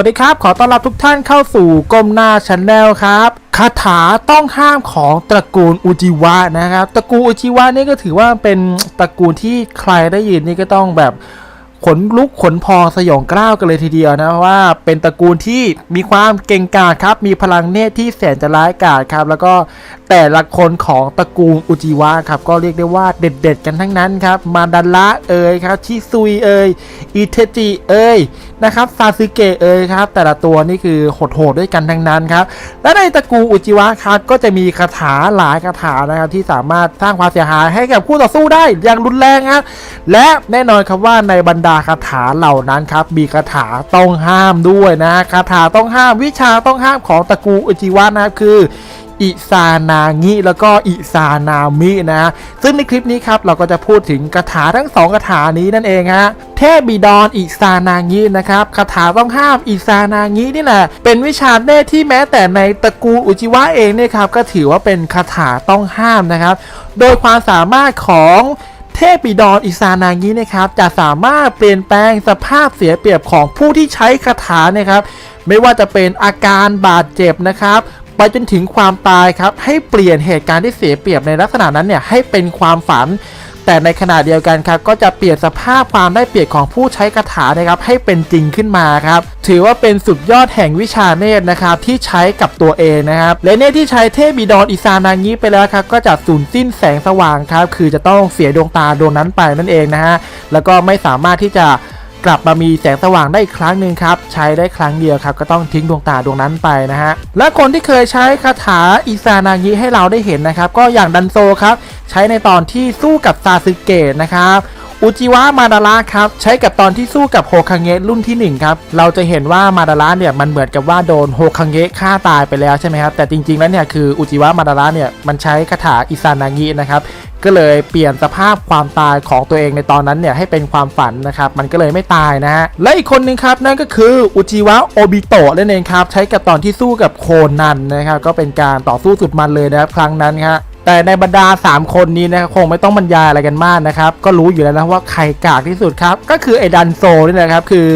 สวัสดีครับ ขอต้อนรับทุกท่านเข้าสู่ก้มหน้าช n แนลครับคาถาต้องห้ามของตระกูลอุจิวะนะครับ ตระกูลอุจิวะนี่ก็ถือว่าเป็นตระกูลที่ใครได้ยินนี่ก็ต้องแบบขนลุกขนพองสยองกล้าวกันเลยทีเดียวนะเพราะว่าเป็นตระกูลที่มีความเก่งกาจครับ มีพลังเนตรที่แสนจะร้ายกาจครับ แล้วก็แต่ละคนของตระกูลอุจิวะครับ ก็เรียกได้ว่าเด็ดๆกันทั้งนั้นครับ มาดันละเอ่ยครับชิซุยเอ่ยอิเทจิเอ่ย นะครับซาสึเกะเอ่ยครับ แต่ละตัวนี่คือโหดๆด้วยกันทั้งนั้นครับ และในตระกูลอุจิวะครับก็จะมีคาถาหลายคาถานะครับที่สามารถสร้างความเสียหายให้กับคู่ต่อสู้ได้อย่างรุนแรงครับและแน่นอนครับว่าในบรรดาคาถาเหล่านั้นครับมีคาถาต้องห้ามด้วยนะคาถาต้องห้ามวิชาต้องห้ามของตระกูลอุจิวะนะครับคือ อิซานางิแล้วก็อิซานามินะซึ่งในคลิปนี้ครับเราก็จะพูดถึงคาถาทั้งสองคาถานี้นั่นเองฮะเทพบิดอนอิซานางินะครับคาถาต้องห้ามอิซานางินี่แหละเป็นวิชาเนตที่แม้แต่ในตระกูลอุจิวะเองเนี่ยครับก็ถือว่าเป็นคาถาต้องห้ามนะครับ โดยความสามารถของเทพบิดอนอิซานางินะครับ จะสามารถเปลี่ยนแปลงสภาพเสียเปรียบของผู้ที่ใช้คาถาเนี่ยครับ ไม่ว่าจะเป็นอาการบาดเจ็บนะครับ ไปจนถึงความตายครับ ให้เปลี่ยนเหตุการณ์ที่เสียเปรียบในลักษณะนั้นเนี่ยให้เป็นความฝัน แต่ในขณะเดียวกันครับก็จะเปลี่ยนสภาพความได้เปรียบของผู้ใช้คาถานะครับให้เป็นจริงขึ้นมาครับถือว่าเป็นสุดยอดแห่งวิชาเนตรนะครับที่ใช้กับตัวเองนะครับและเนตรที่ใช้เทพบิดอนอิซานางิไปแล้วครับก็จะสูญสิ้นแสงสว่างครับคือจะต้องเสียดวงตาดวงนั้นไปนั่นเองนะฮะแล้วก็ไม่สามารถที่จะ กลับมามีแสงสว่างได้อีกครั้งหนึ่งครับ ใช้ได้ครั้งเดียวครับ ก็ต้องทิ้งดวงตาดวงนั้นไปนะฮะ และคนที่เคยใช้คาถาอิซานางิให้เราได้เห็นนะครับ ก็อย่างดันโซครับ ใช้ในตอนที่สู้กับซาสึเกะนะครับ อุจิวะมาดาระครับใช้กับตอนที่สู้กับโฮคังเงะรุ่นที่ 1 ครับ เราจะเห็นว่ามาดาระเนี่ยมันเหมือนกับว่าโดนโฮคังเงะฆ่าตายไปแล้วใช่ไหมครับแต่จริงๆแล้วเนี่ยคืออุจิวะมาดาระเนี่ยมันใช้คาถาอิซานางินะครับก็เลยเปลี่ยนสภาพความตายของตัวเองในตอนนั้นเนี่ยให้เป็นความฝันนะครับมันก็เลยไม่ตายนะฮะและอีกคนหนึงครับนั่นก็คืออุจิวะโอบิโตะนั่นเองครับใช้กับตอนที่สู้กับโคนันนะครับก็เป็นการต่อสู้สุดมันเลยนะครับครั้งนั้นครับ แต่ในบรรดา 3 คนนี้นะครับคงไม่ต้องบรรยายอะไรกันมากนะครับ ก็รู้อยู่แล้วนะว่าใครกากที่สุดครับ ก็คือไอ้ดันโซนี่แหละครับคือ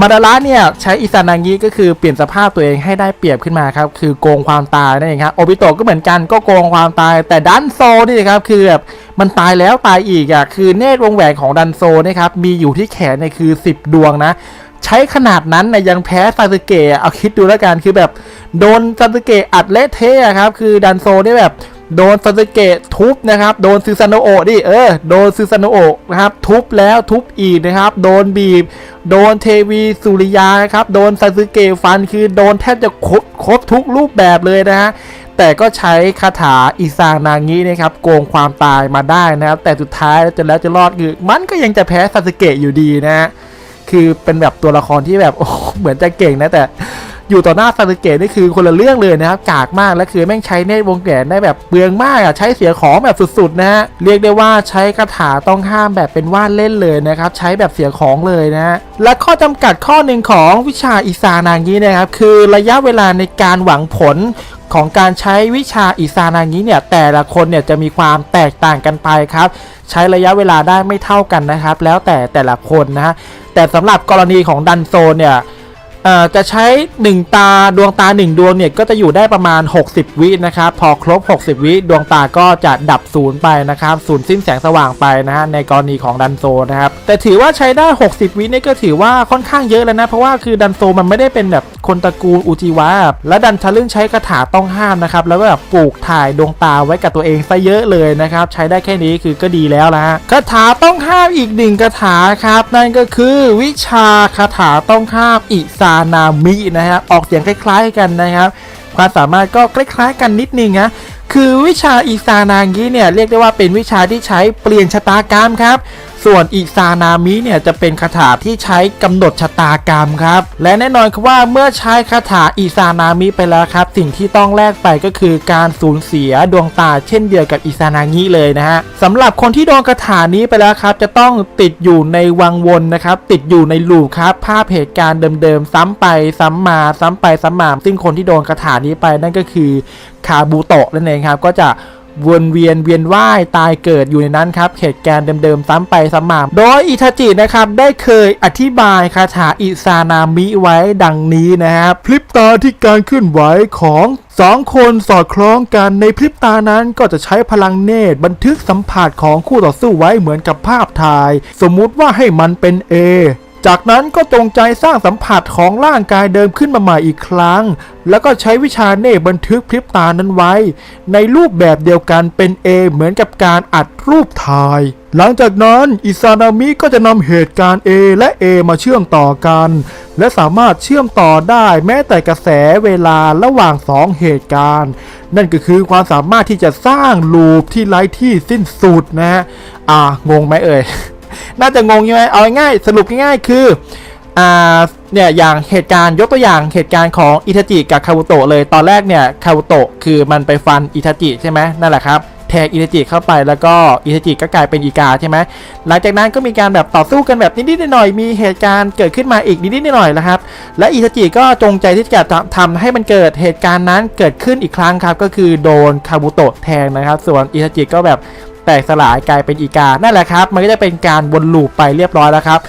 มาดาระเนี่ยใช้อิซานางิก็คือเปลี่ยนสภาพตัวเองให้ได้เปรียบขึ้นมาครับคือโกงความตายนั่นเองครับโอบิโตะก็เหมือนกันก็โกงความตาย แต่ดันโซนี่ครับคือแบบมันตายแล้วตายอีกอะคือเนตรวงแหวนของดันโซนะครับมีอยู่ที่แขนเนี่ยคือ 10 ดวงนะ ใช้ขนาดนั้นนะยังแพ้ซาสึเกะเอาคิดดูแล้วกันคือแบบโดนซาสึเกะอัดเละเทะครับคือดันโซนี่แบบ โดนซาสึเกะทุบนะครับ โดนซูซานโนโอะดิเออ โดนซูซานโนโอะนะครับ ทุบแล้วทุบอีกนะครับ โดนบีบ โดนเทวีสุริยาครับ โดนซาสึเกะฟันคือโดนแทบจะครบครบทุกรูปแบบเลยนะฮะ แต่ก็ใช้คาถาอิซานางินะครับ โกงความตายมาได้นะครับ แต่สุดท้ายจะแล้วจะรอดคือมันก็ยังจะแพ้ซาสึเกะอยู่ดีนะฮะ คือเป็นแบบตัวละครที่แบบโอ้เหมือนจะเก่งนะแต่ อยู่ต่อหน้าซาสึเกะนี่คือคนละเรื่องเลยนะครับกากมากและคือแม่งใช้เนตวงแหวนได้แบบเปลืองมากอะใช้เสียของแบบสุดๆนะฮะเรียกได้ว่าใช้คาถาต้องห้ามแบบเป็นว่านเล่นเลยนะครับใช้แบบเสียของเลยนะฮะและข้อจำกัดข้อหนึ่งของวิชาอิซานางินะครับคือระยะเวลาในการหวังผลของการใช้วิชาอิซานางิเนี่ยแต่ละคนเนี่ยจะมีความแตกต่างกันไปครับใช้ระยะเวลาได้ไม่เท่ากันนะครับ แล้วแต่แต่ละคนนะฮะแต่สำหรับกรณีของดันโซเนี่ย จะใช้ 1 ตาดวงตา 1 ดวงเนี่ยก็จะอยู่ได้ประมาณ 60 วินะครับ พอครบ 60 วิดวงตาก็จะดับศูนย์ไปนะครับศูนย์สิ้นแสงสว่างไปนะฮะในกรณีของดันโซนะครับ แต่ถือว่าใช้ได้ 60 วินี่ก็ถือว่าค่อนข้างเยอะแล้วนะ เพราะว่าคือดันโซมันไม่ได้เป็นแบบคนตระกูลอุจิวะและดันทะลึ่งใช้คาถาต้องห้ามนะครับ แล้วก็แบบปลูกถ่ายดวงตาไว้กับตัวเองซะเยอะเลยนะครับ ใช้ได้แค่นี้คือก็ดีแล้วละฮะคาถาต้องห้ามอีกหนึ่งคาถาครับนั่นก็คือวิชาคาถาต้องห้ามอิซานามินะฮะออกเสียงคล้าย ๆ กันนะครับ ความสามารถก็คล้าย ๆ กันนิดนึงนะคือวิชาอิซานางิเนี่ยเรียกได้ว่าเป็นวิชาที่ใช้เปลี่ยนชะตากรรมครับ ส่วนอิซานามิเนี่ยจะเป็นคาถาที่ใช้กำหนดชะตากรรมครับ และแน่นอนครับว่าเมื่อใช้คาถาอิซานามิไปแล้วครับ สิ่งที่ต้องแลกไปก็คือการสูญเสียดวงตาเช่นเดียวกับอิซานางิเลยนะฮะสำหรับคนที่โดนคาถานี้ไปแล้วครับ จะต้องติดอยู่ในวังวนนะครับ ติดอยู่ในลูปครับ ภาพเหตุการณ์เดิมๆซ้ำไปซ้ำมาซ้ำไปซ้ำมาซึ่งคนที่โดนคาถานี้ไปนั่นก็คือคาบูโตะนั่นเองครับก็จะ วนเวียนเวียนว่ายตายเกิดอยู่ในนั้นครับเหตุการณ์เดิมๆซ้ำไปซ้ำมาโดยอิทาจินะครับได้เคยอธิบายคาถาอิซานามิไว้ดังนี้นะครับพลิบตาที่การเคลื่อนไหวของสองคนสอดคล้องกันในพริบตานั้นก็จะใช้พลังเนตรบันทึกสัมผัสของคู่ต่อสู้ไว้เหมือนกับภาพถ่าย สมมุติว่าให้มันเป็น A จากนั้นก็จงใจสร้างสัมผัสของร่างกายเดิมขึ้นมาใหม่อีกครั้ง แล้วก็ใช้วิชาเนตรบันทึกพริบตานั้นไว้ ในรูปแบบเดียวกันเป็น A เหมือนกับการอัดรูปถ่าย หลังจากนั้นอิซานามิก็จะนำเหตุการณ์ A และ A มาเชื่อมต่อกัน และสามารถเชื่อมต่อได้แม้แต่กระแสเวลาระหว่างสองเหตุการณ์ นั่นก็คือความสามารถที่จะสร้างลูปที่ไร้ที่สิ้นสุดนะฮะอ่างงไหมเอ่ย น่าจะงงใช่ไหมเอาง่ายๆสรุปง่ายๆคืออ่าเนี่ยอย่างเหตุการณ์ยกตัวอย่างเหตุการณ์ของอิทาจิกับคาบุโตะเลยตอนแรกเนี่ยคาบุโตะคือมันไปฟันอิทาจิใช่ไหมนั่นแหละครับแทงอิทาจิเข้าไปแล้วก็อิทาจิก็กลายเป็นอีกาใช่ไหมหลังจากนั้นก็มีการแบบต่อสู้กันแบบนิดๆหน่อยๆมีเหตุการณ์เกิดขึ้นมาอีกนิดๆหน่อยๆนะครับ และอิทาจิก็จงใจที่จะทำให้มันเกิดเหตุการณ์นั้นเกิดขึ้นอีกครั้งครับ ก็คือโดนคาบุโตะแทงนะครับ ส่วนอิทาจิก็แบบ แตกสลายกลายเป็นอีกา นั่นแหละครับ มันก็จะเป็นการวนลูปไปเรียบร้อยแล้วครับ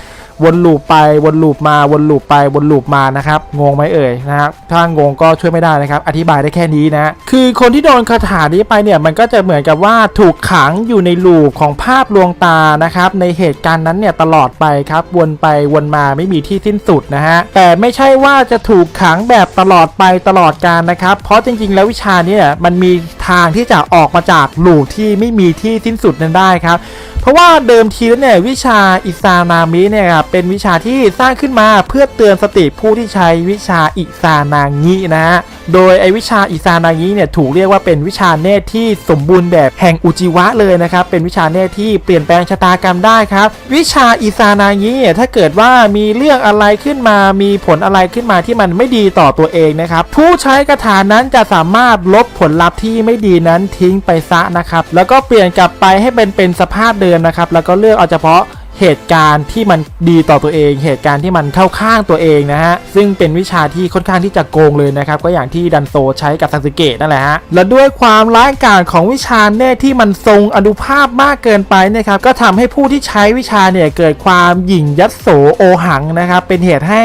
วนลูปไปวนลูปมาวนลูปไปวนลูปมานะครับงงไหมเอ่ยนะครับถ้างงก็ช่วยไม่ได้นะครับอธิบายได้แค่นี้นะคือคนที่โดนคาถานี้ไปเนี่ยมันก็จะเหมือนกับว่าถูกขังอยู่ในลูปของภาพลวงตานะครับในเหตุการณ์นั้นเนี่ยตลอดไปครับวนไปวนมาไม่มีที่สิ้นสุดนะฮะแต่ไม่ใช่ว่าจะถูกขังแบบตลอดไปตลอดกาลนะครับเพราะจริง ๆ แล้ววิชาเนี่ยมันมีทางที่จะออกมาจากลูปที่ไม่มีที่สิ้นสุดนั้นได้ครับ ราะว่าเดิมทีแล้วเนี่ยวิชาอิซานามิเนี่ยครับเป็นวิชาที่สร้างขึ้นมาเพื่อเตือนสติผู้ที่ใช้วิชาอิซานางินะฮะโดยไอวิชาอิซานางิเนี่ยถูกเรียกว่าเป็นวิชาเนตที่สมบูรณ์แบบแห่งอุจิวะเลยนะครับเป็นวิชาเนตที่เปลี่ยนแปลงชะตากรรมได้ครับวิชาอิซานางิเนี่ยถ้าเกิดว่ามีเรื่องอะไรขึ้นมามีผลอะไรขึ้นมาที่มันไม่ดีต่อตัวเองนะครับผู้ใช้คาถานั้นจะสามารถลบผลลัพธ์ที่ไม่ดีนั้นทิ้งไปซะนะครับแล้วก็เปลี่ยนกลับไปให้เป็นเป็นสภาพเดิมนะครับ แล้วก็เลือกเอาเฉพาะ เหตุการณ์ที่มันดีต่อตัวเอง เหตุการณ์ที่มันเข้าข้างตัวเองนะฮะซึ่งเป็นวิชาที่ค่อนข้างที่จะโกงเลยนะครับก็อย่างที่ดันโซใช้กับซาสึเกะนั่นแหละฮะและด้วยความร้ายกาจของวิชาเนตรที่มันทรงอนุภาพมากเกินไปนะครับก็ทำให้ผู้ที่ใช้วิชาเนี่ยเกิดความหยิ่งยัดโสโอหังนะครับเป็นเหตุให้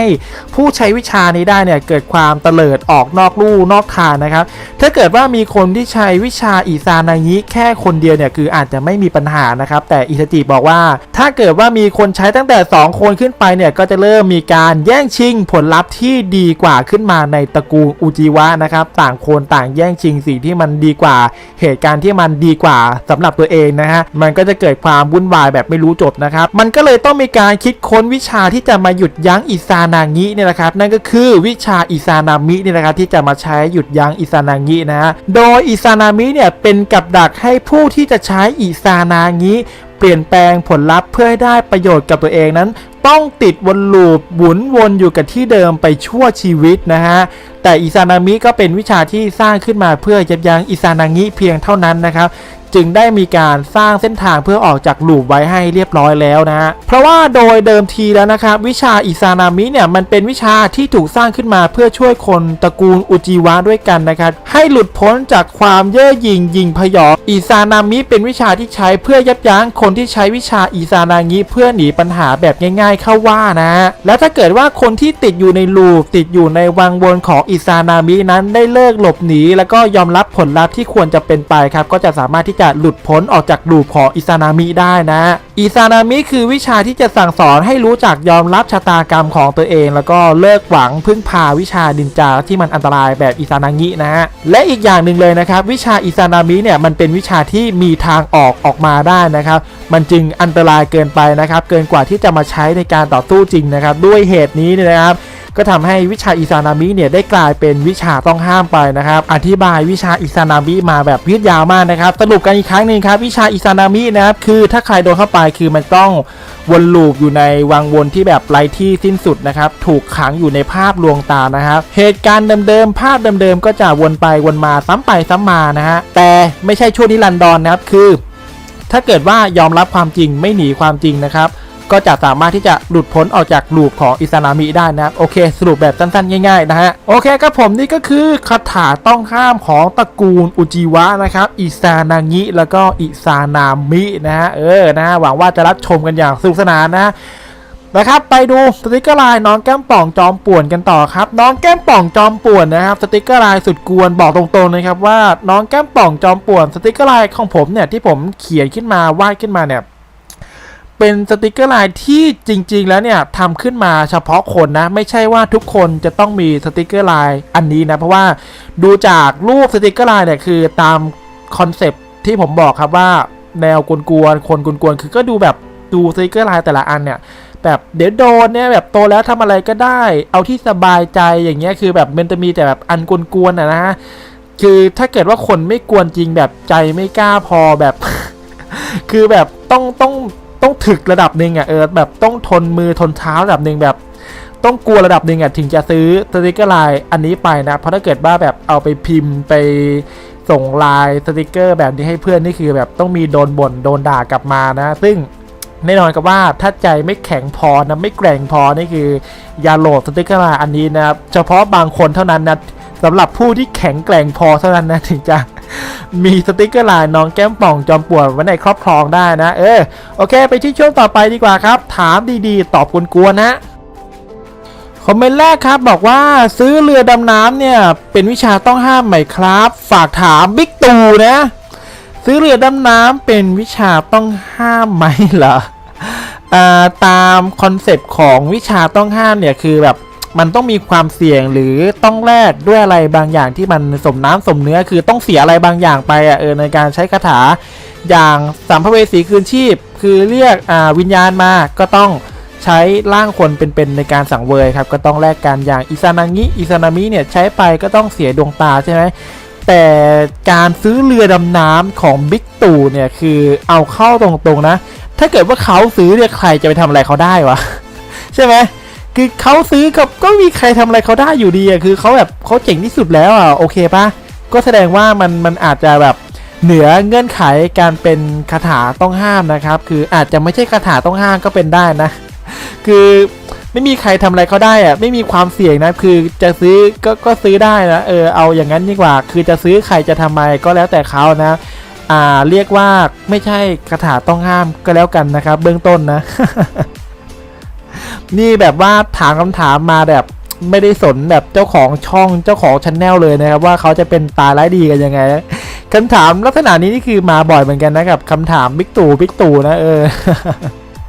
ผู้ใช้วิชานี้ได้เนี่ยเกิดความเตลิดออกนอกลู่นอกทางนะครับถ้าเกิดว่ามีคนที่ใช้วิชาอิซานางิแค่คนเดียวเนี่ยคืออาจจะไม่มีปัญหานะครับแต่อิทาจิบอกว่าถ้าเกิดว่ามีคนใช้ตั้งแต่ 2 คนขึ้นไปเนี่ยก็จะเริ่มมีการแย่งชิงผลลัพธ์ที่ดีกว่าขึ้นมาในตระกูลอุจิวะนะครับต่างคนต่างแย่งชิงสิ่งที่มันดีกว่า เหตุการณ์ที่มันดีกว่าสำหรับตัวเองนะฮะมันก็จะเกิดความวุ่นวายแบบไม่รู้จบนะครับมันก็เลยต้องมีการคิดค้นวิชาที่จะมาหยุดยั้งอิซานางิเนี่ยนะครับนั่นก็คือวิชาอิซานามิเนี่ยนะครับที่จะมาใช้หยุดยั้งอิซานางินะฮะโดยอิซานามิเนี่ยเป็นกับดักให้ผู้ที่จะใช้อิซานางิ ปลี่ยนแปลงผลลัพธ์เพื่อให้ได้ประโยชน์กับตัวเองนั้น ต้องติดวนลูปหมุนวนอยู่กับที่เดิมไปชั่วชีวิตนะฮะ แต่อิซานามิก็เป็นวิชาที่สร้างขึ้นมาเพื่อยับยั้งอิซานางิเพียงเท่านั้นนะครับ จึงได้มีการสร้างเส้นทางเพื่อออกจากหลูปไว้ให้เรียบร้อยแล้วนะฮะเพราะว่าโดยเดิมทีแล้วนะครับวิชาอิซานามิเนี่ยมันเป็นวิชาที่ถูกสร้างขึ้นมาเพื่อช่วยคนตระกูลอุจิวะด้วยกันนะครับให้หลุดพ้นจากความเย่อหยิ่งยิงพยองอิซานามิเป็นวิชาที่ใช้เพื่อยับยั้งคนที่ใช้วิชาอิซานางิเพื่อหนีปัญหาแบบง่าย ๆ เข้าว่านะ และถ้าเกิดว่าคนที่ติดอยู่ในลูปติดอยู่ในวังวนของอิซานามินั้นได้เลิกหลบหนีแล้วก็ยอมรับผลลัพธ์ที่ควรจะเป็นไปครับก็จะสามารถที่จะจะหลุดพ้นออกจากลูปของอิซานามิได้นะ อิซานามิคือวิชาที่จะสั่งสอนให้รู้จักยอมรับชะตากรรมของตัวเอง แล้วก็เลิกหวังพึ่งพาวิชาดินจาที่มันอันตรายแบบอิซานางินะฮะและอีกอย่างหนึ่งเลยนะครับวิชาอิซานามิเนี่ยมันเป็นวิชาที่มีทางออกออกมาได้นะครับ มันจึงอันตรายเกินไปนะครับ เกินกว่าที่จะมาใช้ในการต่อสู้จริงนะครับ ด้วยเหตุนี้เนี่ยนะครับ ก็ทำให้วิชาอิซานามิเนี่ยได้กลายเป็นวิชาต้องห้ามไปนะครับ อธิบายวิชาอิซานามิมาแบบยืดยาวมากนะครับ สรุปกันอีกครั้งหนึ่งครับ วิชาอิซานามินะครับ คือถ้าใครโดนเข้าไปคือมันต้องวนลูปอยู่ในวังวนที่แบบไร้ที่สิ้นสุดนะครับ ถูกขังอยู่ในภาพลวงตานะครับ เหตุการณ์เดิมๆ ภาพเดิมๆ ก็จะวนไปวนมาซ้ำไปซ้ำมานะฮะ แต่ไม่ใช่ช่วงนิรันดรนะครับ คือ ถ้าเกิดว่ายอมรับความจริงไม่หนีความจริงนะครับ ก็จะสามารถที่จะหลุดพ้นออกจากลูปของอิซานามิได้นะครับโอเค สรุปแบบสั้นๆ ง่ายๆนะฮะโอเคครับผมนี่ก็คือคาถาต้องห้ามของตระกูลอุจิวะนะครับอิซานางิแล้วก็อิซานามินะฮะเออนะฮะหวังว่าจะรับชมกันอย่างสนุกสนานนะนะครับไปดูสติกเกอร์ลายน้องแก้มป่องจอมป่วนกันต่อครับ น้องแก้มป่องจอมป่วนนะครับสติกเกอร์ลายสุดกวนบอกตรงๆนะครับว่าน้องแก้มป่องจอมป่วนสติกเกอร์ลายของผมเนี่ยที่ผมเขียนขึ้นมาวาดขึ้นมาเนี่ย เป็นสติกเกอร์ไลายที่จริง ๆ แล้วเนี่ยทำขึ้นมาเฉพาะคนนะ ไม่ใช่ว่าทุกคนจะต้องมีสติกเกอร์ไลายอันนี้นะ เพราะว่าดูจากรูปสติกเกอร์ไลายเนี่ยคือตามคอนเซปที่ผมบอกครับว่าแนวกวนๆคนกวนๆคือก็ดูแบบดูสติกเกอร์ไลายแต่ละอันเนี่ยแบบเดี๋ยวโดนเนี่ยแบบโตแล้วทำอะไรก็ได้ เอาที่สบายใจอย่างเงี้ยคือแบบมันจะมีแต่แบบอันกวนๆอะนะฮะคือถ้าเกิดว่าคนไม่กวนจริงแบบใจไม่กล้าพอแบบ คือแบบต้องต้อง ต้องถึกระดับหนึ่งอะเออแบบต้องทนมือทนเท้าระดับหนึ่งแบบ ต้องกลัวระดับหนึ่งอะถึงจะซื้อสติกเกอร์ไลน์อันนี้ไปนะ เพราะถ้าเกิดว่าแบบเอาไปพิมพ์ไปส่งไลน์สติกเกอร์ แบบนี้ให้เพื่อนนี่คือแบบต้องมีโดนบ่นโดนด่ากลับมานะ ซึ่งแน่นอนกับว่าถ้าใจไม่แข็งพอนะไม่แกร่งพอนี่คือ อย่าโหลดสติกเกอร์มาอันนี้นะครับเฉพาะบางคนเท่านั้นนะสำหรับผู้ที่แข็งแกร่งพอเท่านั้นนะถึงจะ มีสติกเกอร์ลายน้องแก้มป่องจอมปวดไว้ในครอบครองได้นะ เออโอเค ไปที่ช่วงต่อไปดีกว่าครับ ถามดีๆ ตอบกวนๆนะคอมเมนต์แรกครับบอกว่าซื้อเรือดำน้ำเนี่ย เป็นวิชาต้องห้ามไหมครับ ฝากถามบิ๊กตูนะ ซื้อเรือดำน้ำเป็นวิชาต้องห้ามไหมเหรออ่าตามคอนเซปต์ของวิชาต้องห้ามเนี่ยคือแบบ มันต้องมีความเสี่ยงหรือต้องแลกด้วยอะไรบางอย่างที่มันสมน้ำสมเนื้อคือต้องเสียอะไรบางอย่างไปอะเออในการใช้คาถา อย่างสัมภเวสีคืนชีพ คือเรียกอ่าวิญญาณมาก็ต้องใช้ร่างคนเป็นๆในการสังเวยครับก็ต้องแลกกันอย่างอิซานางิอิซานามิเนี่ยใช้ไปก็ต้องเสียดวงตาใช่ไหมแต่การซื้อเรือดำน้ำของบิ๊กตู่เนี่ยคือเอาเข้าตรงๆนะ ถ้าเกิดว่าเขาซื้อเนี่ยใครจะไปทำอะไรเขาได้วะ ใช่ไหม คือเขาซื้อกับก็มีใครทำอะไรเขาได้อยู่ดีอะคือเขาแบบเขาเจ๋งที่สุดแล้วอะโอเคปะก็แสดงว่ามันมันอาจจะแบบเหนือเงื่อนไขการเป็นคาถาต้องห้ามนะครับ คืออาจจะไม่ใช่คาถาต้องห้ามก็เป็นได้นะ คือไม่มีใครทำอะไรเขาได้อะไม่มีความเสี่ยงนะ คือจะซื้อก็ก็ซื้อได้นะเออเอาอย่างนั้นดีกว่า คือจะซื้อใครจะทำไมก็แล้วแต่เขานะอ่าเรียกว่าไม่ใช่คาถาต้องห้ามก็แล้วกันนะครับ เบื้องต้นนะ นี่แบบว่าถามคำถามมาแบบไม่ได้สนแบบเจ้าของช่องเจ้าของช anel เลยนะครับว่าเขาจะเป็นตายร้ายดีกันยังไงคำถามลักษณะนี้นี่คือมาบ่อยเหมือนกันนะกับคำถามบิ๊กตู่บิ๊กตู่นะเออ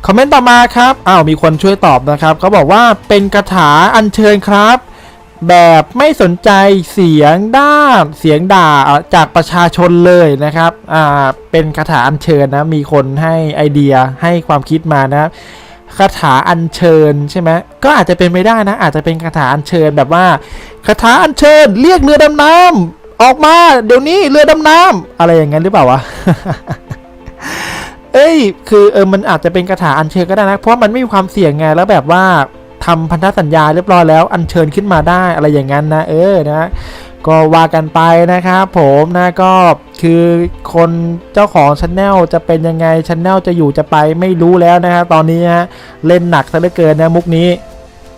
คอมเมนต์ต่อมาครับอ้าวมีคนช่วยตอบนะครับเขาบอกว่าเป็นคาถาอัญเชิญครับ แบบไม่สนใจเสียงด้านเสียงด่าจากประชาชนเลยนะครับอ่าเป็นคาถาอัญเชิญนะมีคนให้ไอเดียให้ความคิดมานะ คาถาอัญเชิญใช่ไหมก็อาจจะเป็นไม่ได้นะ อาจจะเป็นคาถาอัญเชิญแบบว่าคาถาอัญเชิญ เรียกเรือดำน้ำออกมาเดี๋ยวนี้เรือดำน้ำอะไรอย่างนั้นหรือเปล่าวะเอ้ย คือเออมันอาจจะเป็นคาถาอัญเชิญก็ได้นะ เพราะมันไม่มีความเสี่ยงไงแล้วแบบว่าทำพันธสัญญาเรียบร้อยแล้วอัญเชิญขึ้นมาได้อะไรอย่างนั้นนะ เออนะ ก็ว่ากันไปนะครับ ผมนะก็ คือคนเจ้าของช anel จะเป็นยังไงช anel จะอยู่จะไปไม่รู้แล้วนะครับตอนนี้ฮะเล่นหนักซะเหลือเกินนะมุกนี้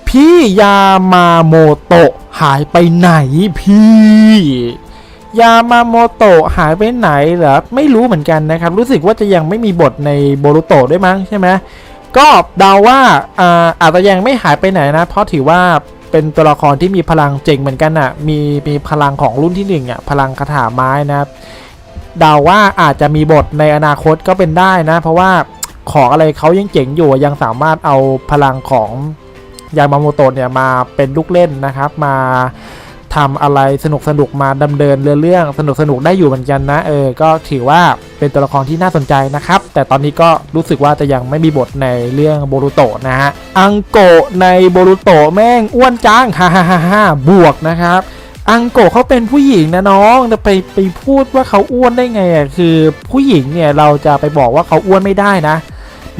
พี่ยามาโมโตะหายไปไหนพี่ยามาโมโตะหายไปไหนเหรอไม่รู้เหมือนกันนะครับ รู้สึกว่าจะยังไม่มีบทในโบรุโตะด้วยมั้งใช่ไหมก็เดาว่าอ่าอาจจะยังไม่หายไปไหนนะ เพราะถือว่าเป็นตัวละครที่มีพลังเจ๋งเหมือนกันอะมีมีพลังของรุ่นที่หนึ่งอะพลังคาถาไม้นะครับ เดาว่าอาจจะมีบทในอนาคตก็เป็นได้นะ เพราะว่าของอะไรเขายังเจ๋งอยู่ยังสามารถเอาพลังของยามาโมโตะเนี่ยมาเป็นลูกเล่นนะครับ มาทำอะไรสนุกสนุกมาดำเนินเรื่องสนุกสนุกได้อยู่เหมือนกันนะเออก็ถือว่าเป็นตัวละครที่น่าสนใจนะครับ แต่ตอนนี้ก็รู้สึกว่าจะยังไม่มีบทในเรื่องโบรุโตะนะฮะอังโกในโบรุโตะแม่งอ้วนจังฮ่าฮ่าฮ่าฮ่าบวกนะครับ อังโกเขาเป็นผู้หญิงนะน้องจะไปไปพูดว่าเขาอ้วนได้ไงอะคือผู้หญิงเนี่ยเราจะไปบอกว่าเขาอ้วนไม่ได้นะ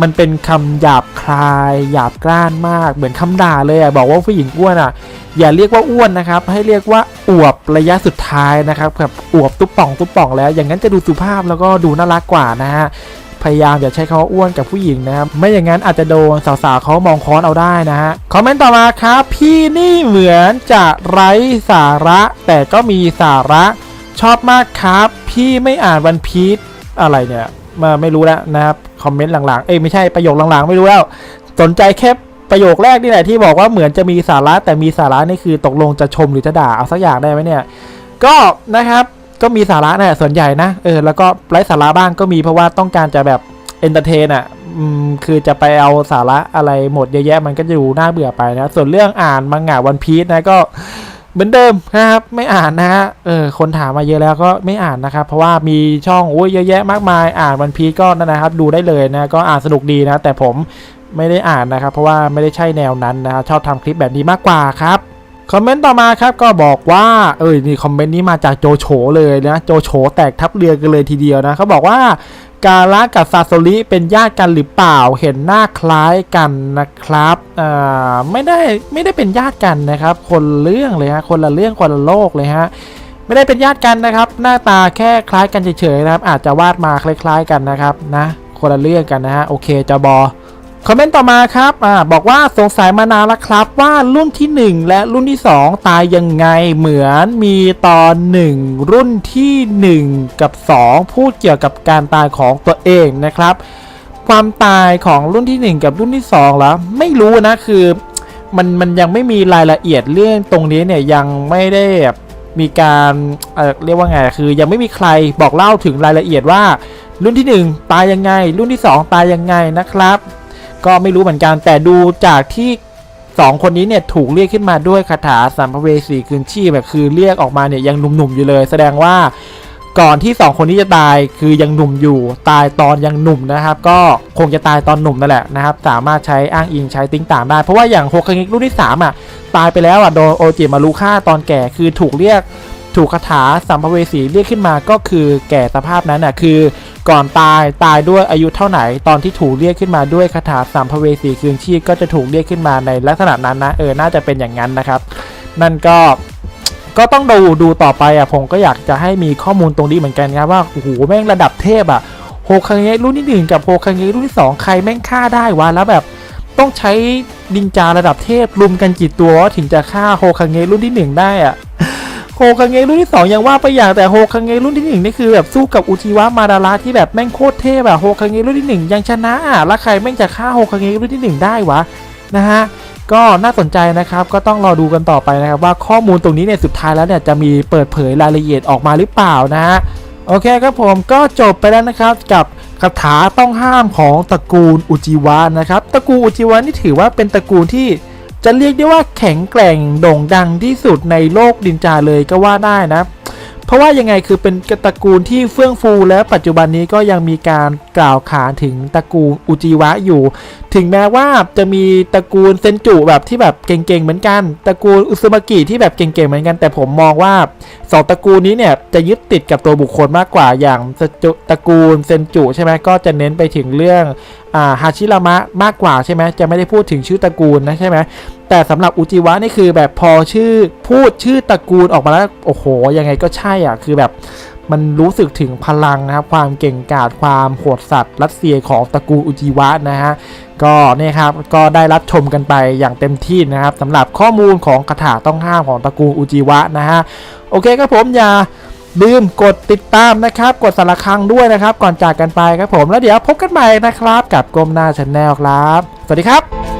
มันเป็นคำหยาบคลายหยาบกร้านมากเหมือนคำด่าเลยอะบอกว่าผู้หญิงอ้วนอะ อย่าเรียกว่าอ้วนนะครับ ให้เรียกว่าอวบระยะสุดท้ายนะครับแบบอวบตุ๊บป่องตุ๊บป่องแล้ว อย่างนั้นจะดูสุภาพแล้วก็ดูน่ารักกว่านะฮะ พยายามอย่าใช้คำว่าอ้วนกับผู้หญิงนะครับไม่อย่างนั้นอาจจะโดนสาวๆเขามองค้อนเอาได้นะฮะคอมเมนต์ต่อมาครับ พี่นี่เหมือนจะไร้สาระ แต่ก็มีสาระชอบมากครับ พี่ไม่อ่านวันพีชอะไรเนี่ยมาไม่รู้แล้วนะครับคอมเมนต์หลังๆ เอ้ยไม่ใช่ประโยคหลังๆ ไม่รู้แล้ว สนใจแค่ประโยคแรกนี่แหละที่บอกว่าเหมือนจะมีสาระแต่มีสาระนี่คือตกลงจะชมหรือจะด่าเอาสักอย่างได้ไหมเนี่ย ก็นะครับ ก็มีสาระนะส่วนใหญ่นะเออแล้วก็ไร้สาระบ้างก็มีเพราะว่าต้องการจะแบบเอนเตอร์เทนอะอืมคือจะไปเอาสาระอะไรหมดเยอะแยะมันก็จะดูน่าเบื่อไปนะส่วนเรื่องอ่านมังงะวันพีชนะก็เหมือนเดิมนะครับไม่อ่านนะฮะเออคนถามมาเยอะแล้วก็ไม่อ่านนะครับเพราะว่ามีช่องโอ้ยเยอะแยะมากมายอ่านวันพีชก็นั่นนะครับ ดูได้เลยนะก็อ่านสนุกดีนะ แต่ผมไม่ได้อ่านนะครับ เพราะว่าไม่ได้ใช่แนวนั้นนะครับชอบทำคลิปแบบนี้มากกว่าครับ คอมเมนต์ต่อมาครับก็บอกว่าเอ้ยนี่คอมเมนต์นี้มาจากโจโฉเลยนะโจโฉแตกทับเรือกันเลยทีเดียวนะเขาบอกว่ากาละกับซาโซริเป็นญาติกันหรือเปล่าเห็นหน้าคล้ายกันนะครับอ่าไม่ได้ไม่ได้เป็นญาติกันนะครับ คนเรื่องเลยฮะคนละเรื่องคนละโลกเลยฮะไม่ได้เป็นญาติกันนะครับ หน้าตาแค่คล้ายกันเฉยๆนะครับ อาจจะวาดมาคล้าย ๆกันนะครับนะคนละเรื่องกันนะฮะโอเคจบอ คอมเมนต์ต่อมาครับอบอกว่าสงสัยมานานแล้วครับว่ารุ่นทีหนึ่1 และรุ่นที่ 2 ตายยังไงเหมือนมีตอน 1 รุ่นทีหนึ่1 กับ 2 พูดเกี่ยวกับการตายของตัวเองนะครับ ความตายของรุ่นทีหนึ่1 กับรุ่นที่2แล้วไม่รู้นะคือมันมันยังไม่มีรายละเอียดเรื่องตรงนี้เนี่ยยังไม่ได้มีการเเรียกว่าไงคือ ยังไม่มีใครบอกเล่าถึงรายละเอียดว่า รุ่นทีหนึ่1 ตายยังไง รุ่นที่ 2 ตายยังไงนะครับ ก็ไม่รู้เหมือนกันแต่ดูจากที่สองคนนี้เนี่ยถูกเรียกขึ้นมาด้วยคาถาสัมภเวสีคืนชีพแบบคือเรียกออกมาเนี่ยยังหนุ่มๆอยู่เลย แสดงว่าก่อนที่สองคนนี้จะตายคือยังหนุ่มอยู่ตายตอนยังหนุ่มนะครับ ก็คงจะตายตอนหนุ่มนั่นแหละนะครับ สามารถใช้อ้างอิงใช้ติ้งต่างได้เพราะว่าอย่างโฮคังเงกรุ่นที่3อะตายไปแล้วอะโดนโอจิมารุฆ่าตอนแก่คือถูกเรียก ถูกคาถาสัมภเวสีเรียกขึ้นมาก็คือแก่สภาพนั้นน่ะคือก่อนตายตายด้วยอายุเท่าไหร่ตอนที่ถูกเรียกขึ้นมาด้วยคาถาสัมภเวสีคืนชีพก็จะถูกเรียกขึ้นมาในลักษณะนั้นนะเออน่าจะเป็นอย่างนั้นนะครับ นั่นก็ก็ต้องดูดูต่อไปอะผมก็อยากจะให้มีข้อมูลตรงนี้เหมือนกันครับว่าโอ้โหแม่งระดับเทพอะโฮคังเงะรุ่นที่หนึ่งกับโฮคังเงะรุ่นที่สองใครแม่งฆ่าได้วะแล้วแบบต้องใช้ดินจาระดับเทพรุมกันกี่ตัวถึงจะฆ่าโฮคังเงะรุ่นที่หนึ่งได้อะ โฮคังเงรุ่นที่สองยังว่าไปอย่างแต่โฮคังเงรุ่นที่หนึ่งนี่คือแบบสู้กับอุจิวะมาดาระที่แบบแม่งโคตรเทพอะโฮคังเงรุ่นที่หนึ่งยังชนะอะแล้วใครแม่งจะฆ่าโฮคังเงรุ่นที่หนึ่งได้วะนะฮะก็น่าสนใจนะครับก็ต้องรอดูกันต่อไปนะครับว่าข้อมูลตรงนี้เนี่ยสุดท้ายแล้วเนี่ยจะมีเปิดเผยรายละเอียดออกมาหรือเปล่านะฮะโอเคครับผมก็จบไปแล้วนะครับกับคาถาต้องห้ามของตระกูลอุจิวะนะครับตระกูลอุจิวะนี่ถือว่าเป็นตระกูลที่ จะเรียกได้ว่าแข็งแกร่งโด่งดังที่สุดในโลกดินจาเลยก็ว่าได้นะ เพราะว่ายังไงคือเป็นตระกูลที่เฟื่องฟูและปัจจุบันนี้ก็ยังมีการกล่าวขานถึงตระกูลอุจิวะอยู่ ถึงแม้ว่าจะมีตระกูลเซนจุแบบที่แบบเก่งๆเหมือนกัน ตระกูลอุซุมากิที่แบบเก่งๆเหมือนกัน แต่ผมมองว่าสองตระกูลนี้เนี่ยจะยึดติดกับตัวบุคคลมากกว่าอย่างตระกูลเซนจุใช่ไหมก็จะเน้นไปถึงเรื่องอาฮาชิรามะมากกว่าใช่ไหมจะไม่ได้พูดถึงชื่อตระกูลนะใช่ไหมแต่สำหรับอุจิวะนี่คือแบบพอชื่อพูดชื่อตระกูลออกมาแล้วโอ้โหยังไงก็ใช่อะคือแบบ มันรู้สึกถึงพลังนะครับ ความเก่งกาจความโหดสัตว์รัสเซียของตระกูลอุจิวะนะฮะก็เนี่ยครับก็ได้รับชมกันไปอย่างเต็มที่นะครับสำหรับข้อมูลของคาถาต้องห้ามของตระกูลอุจิวะนะฮะโอเคครับผมอย่าลืมกดติดตามนะครับ กดสารคังด้วยนะครับ ก่อนจากกันไปครับผมแล้วเดี๋ยวพบกันใหม่นะครับ กับกรมหน้าชาแนลครับ สวัสดีครับ